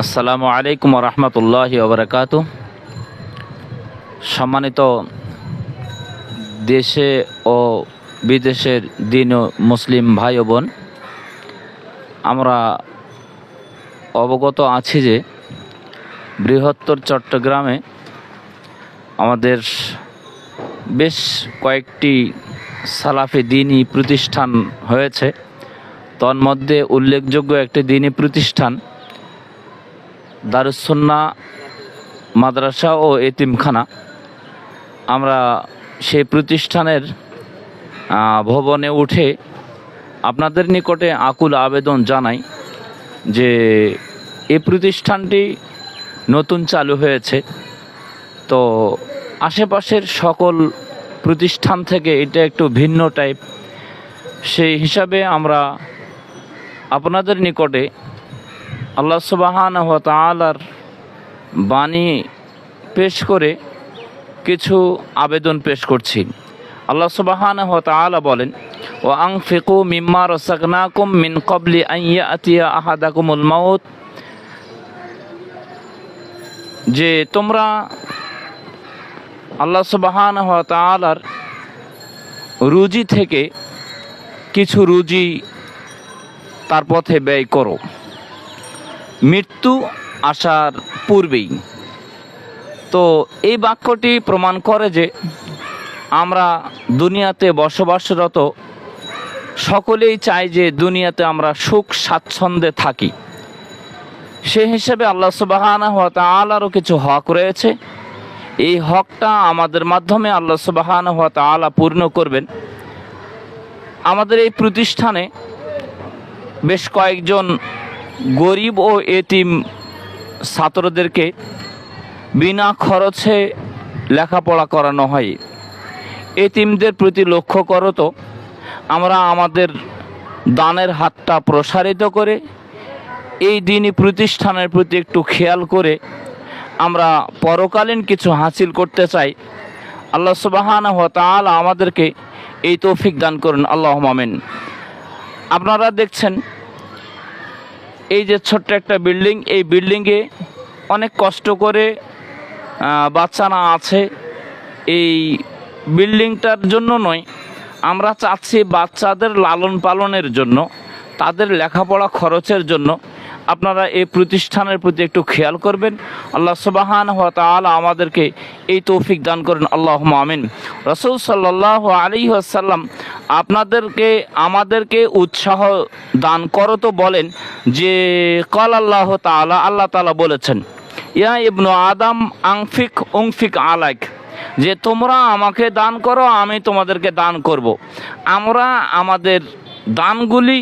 আসসালামু আলাইকুম রহমতুল্লাহ ওবরাকাতু সম্মানিত দেশে ও বিদেশের দিন মুসলিম ভাই ও বোন, আমরা অবগত আছি যে বৃহত্তর চট্টগ্রামে আমাদের বেশ কয়েকটি সালাফি দিনই প্রতিষ্ঠান হয়েছে। তন্মধ্যে উল্লেখযোগ্য একটি দিনই প্রতিষ্ঠান দারুসন্না মাদ্রাসা ও এতিমখানা। আমরা সেই প্রতিষ্ঠানের ভবনে উঠে আপনাদের নিকটে আকুল আবেদন জানাই যে এই প্রতিষ্ঠানটি নতুন চালু হয়েছে। তো আশেপাশের সকল প্রতিষ্ঠান থেকে এটা একটু ভিন্ন টাইপ সেই হিসাবে আমরা আপনাদের নিকটে আল্লাহ সুবাহান তালার বাণী পেশ করে কিছু আবেদন পেশ করছি। আল্লাহ সুবাহান তালা বলেন ও আং ফেকু মিম্মা রসাকনাকুম মিন কবলি আইয়া আতিয়া আহাদাকুমুল মাউত। যে তোমরা আল্লাহ সুবাহান তালার রুজি থেকে কিছু রুজি তার পথে ব্যয় করো। মৃত্যু আসার পূর্বেই। তো এই বাক্যটি প্রমাণ করে যে আমরা দুনিয়াতে বসবাসরত সকলেই চাই যে দুনিয়াতে আমরা সুখ স্বাচ্ছন্দ্যে থাকি। সে হিসেবে আল্লাহ সুবাহানা হওয়া তালারও কিছু হক রয়েছে। এই হকটা আমাদের মাধ্যমে আল্লাহ সুবাহানা হওয়া তালা পূর্ণ করবেন। আমাদের এই প্রতিষ্ঠানে বেশ কয়েকজন গরিব ও এতিম ছাত্রদেরকে বিনা খরচে লেখাপড়া করানো হয়। এতিমদের প্রতি লক্ষ্য করো তো, আমরা আমাদের দানের হাতটা প্রসারিত করে, এই দিনই প্রতিষ্ঠানের প্রতি একটু খেয়াল করে আমরা পরকালীন কিছু হাসিল করতে চাই। আল্লাহ সুবাহানা তাআলা আমাদেরকে এই তৌফিক দান করুন। আল্লাহ মামিন আপনারা দেখছেন এই যে ছোট্ট একটা বিল্ডিং, এই বিল্ডিংয়ে অনেক কষ্ট করে বাচ্চারা আছে। এই বিল্ডিংটার জন্য নয়, আমরা চাচ্ছি বাচ্চাদের লালন পালনের জন্য, তাদের লেখাপড়া খরচের জন্য। আপনারা এই প্রতিষ্ঠানের প্রতি একটু খেয়াল করবেন। আল্লাহ সুবাহান হওয়া তালা আমাদেরকে এই তৌফিক দান করেন। আল্লাহ আমিন। রসুল সাল্লাহ আলী আসাল্লাম আপনাদেরকে, আমাদেরকে উৎসাহ দান করো তো বলেন যে, কল আল্লাহ তালা আল্লাহ তালা বলেছেন, ইয়া ইবনু আদম আংফিক উংফিক আলাইক, যে তোমরা আমাকে দান করো, আমি তোমাদেরকে দান করব। আমরা আমাদের দানগুলি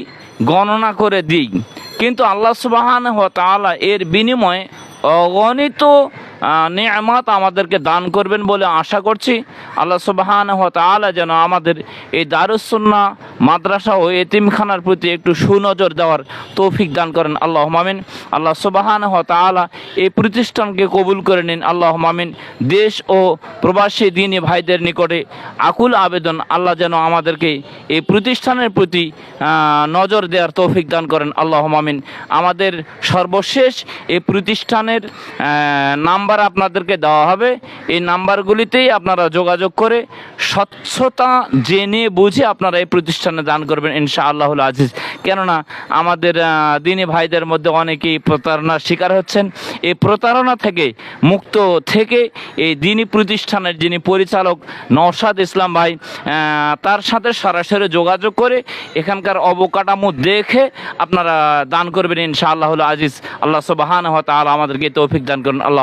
গণনা করে দিই কিন্তু আল্লাহ সুবাহান তাআলা এর বিনিময়ে অগণিত নিয়ামত আমাদেরকে দান করবেন বলে আশা করছি। আল্লাহ সুবাহান তাআলা যেন আমাদের এই দারুসন্না মাদ্রাসা ও এতিমখানার প্রতি একটু সুনজর দেওয়ার তৌফিক দান করেন। আল্লাহ মামিন আল্লাহ সুবাহান তাআলা এই প্রতিষ্ঠানকে কবুল করে নিন। আল্লাহ মামিন দেশ ও প্রবাসী দিনী ভাইদের নিকটে আকুল আবেদন আল্লাহ যেন আমাদেরকে এই প্রতিষ্ঠানের প্রতি নজর দেওয়ার তৌফিক দান করেন। আল্লাহ মামিন আমাদের সর্বশেষ এই প্রতিষ্ঠানের আহ, নাম্বার আপনাদেরকে দেওয়া হবে। এই নাম্বারগুলিতেই আপনারা যোগাযোগ করে স্বচ্ছতা জেনে বুঝে আপনারা এই প্রতিষ্ঠানে দান করবেন ইনশা আল্লাহুল আজিজ। কেননা আমাদের দিনী ভাইদের মধ্যে অনেকেই প্রতারণার শিকার হচ্ছেন। এই প্রতারণা থেকে মুক্ত থেকে এই দিনী প্রতিষ্ঠানের যিনি পরিচালক নওশাদ ইসলাম ভাই তার সাথে সরাসরি যোগাযোগ করে এখানকার অবকাঠামো দেখে আপনারা দান করবেন ইনশা আল্লাহুল আজিজ। আল্লাহ সুবাহান তাআলা আমাদেরকে তৌফিক দান করুন। আল্লাহ